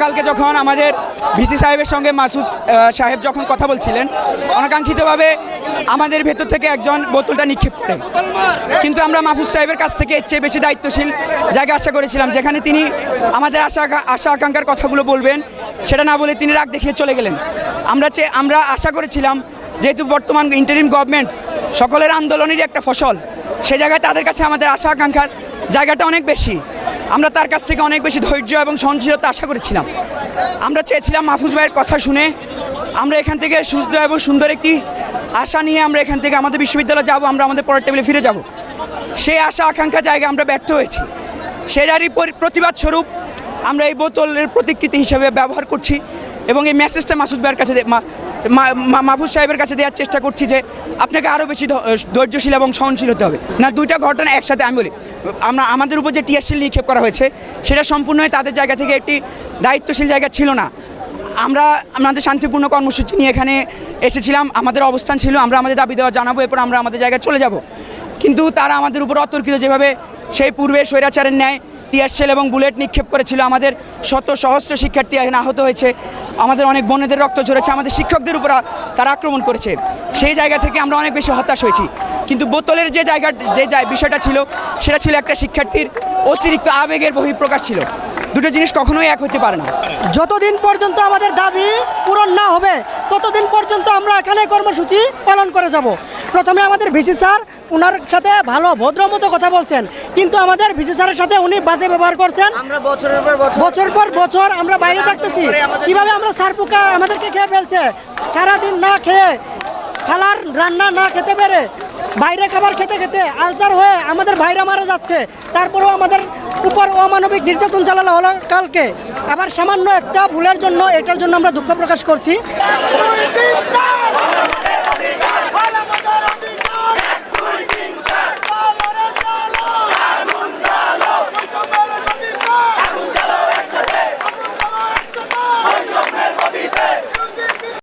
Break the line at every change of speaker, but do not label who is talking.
গতকালকে যখন আমাদের ভিসি সাহেবের সঙ্গে মাসুদ সাহেব যখন কথা বলছিলেন, অনাকাঙ্ক্ষিতভাবে আমাদের ভেতর থেকে একজন বোতলটা নিক্ষেপ করে। কিন্তু আমরা মাহফুজ সাহেবের কাছ থেকে এর চেয়ে বেশি দায়িত্বশীল জায়গা আশা করেছিলাম, যেখানে তিনি আমাদের আশা আশা আকাঙ্ক্ষার কথাগুলো বলবেন, সেটা না বলে তিনি রাগ দেখিয়ে চলে গেলেন। আমরা চেয়ে আমরা আশা করেছিলাম, যেহেতু বর্তমান ইন্টারিম গভর্নমেন্ট সকলের আন্দোলনেরই একটা ফসল, সে জায়গায় তাদের কাছে আমাদের আশা আকাঙ্ক্ষার জায়গাটা অনেক বেশি। আমরা তার কাছ থেকে অনেক বেশি ধৈর্য এবং সহনশীলতা আশা করেছিলাম। আমরা চেয়েছিলাম মাহফুজ ভাইয়ের কথা শুনে আমরা এখান থেকে সুস্থ এবং সুন্দর একটি আশা নিয়ে আমরা এখান থেকে আমাদের বিশ্ববিদ্যালয়ে যাব, আমরা আমাদের পরের টেবিলে ফিরে যাব। সেই আশা আকাঙ্ক্ষা জায়গায় আমরা ব্যর্থ হয়েছি। সেটারই পরি- প্রতিবাদ স্বরূপ আমরা এই বোতলের প্রতিকৃতি হিসেবে ব্যবহার করছি এবং এই মেসেজটা মাসুদ ভাইয়ের কাছে দে- মা- মা- মা- সাহেবের কাছে দেওয়ার চেষ্টা করছি যে আপনাকে আরও বেশি ধৈর্যশীল এবং সহনশীল হতে হবে। না, দুইটা ঘটনা একসাথে আমি বলি। আমরা, আমাদের উপর যে টিয়ারশিল নিক্ষেপ করা হয়েছে, সেটা সম্পূর্ণই তাদের জায়গা থেকে একটি দায়িত্বশীল জায়গা ছিল না। আমরা আমাদের শান্তিপূর্ণ কর্মসূচি নিয়ে এখানে এসেছিলাম, আমাদের অবস্থান ছিল, আমরা আমাদের দাবি দেওয়া জানাব, এরপর আমরা আমাদের জায়গায় চলে যাব। কিন্তু তারা আমাদের উপর অতর্কিত যেভাবে সেই পূর্বে স্বৈরাচারের ন্যায় টিয়ারশেল এবং বুলেট নিক্ষেপ করেছিল আমাদের শত সহস্র শিক্ষার্থী এখানে আহত হয়েছে। আমাদের অনেক বোনেদের রক্ত ঝরেছে, আমাদের শিক্ষকদের উপর তারা আক্রমণ করেছে। সেই জায়গা থেকে আমরা অনেক বেশি হতাশ হয়েছি। কিন্তু বোতলের যে জায়গা, যে বিষয়টা ছিল, সেটা ছিল একটা শিক্ষার্থীর অতিরিক্ত আবেগের বহিঃপ্রকাশ ছিল। দুটো জিনিস কখনোই এক হতে পারে না।
যতদিন পর্যন্ত আমাদের দাবি পূরণ না হবে ততদিন পর্যন্ত আমরা এখানে কর্মসূচি পালন করে যাব। প্রথমে আমাদের ভিসি স্যার ওনার সাথে ভালো ভদ্র মতো কথা বলছেন কিন্তু আমাদের ভিসি স্যারের সাথে উনি বাজে ব্যবহার করছেন।
আমরা বছরের পর বছর
বছর পর বছর আমরা বাইরে থাকতেছি। কীভাবে আমরা সার পোকা আমাদেরকে খেয়ে ফেলছে? সারাদিন না খেয়ে খালার রান্না না খেতে পেরে বাইরে খাবার খেতে খেতে আলসার হয়ে আমাদের ভাইরা মারা যাচ্ছে। তারপরেও আমাদের উপর অমানবিক নির্যাতন চালানো হলো কালকে। আবার সামান্য একটা ভুলের জন্য এটার জন্য আমরা দুঃখ প্রকাশ করছি।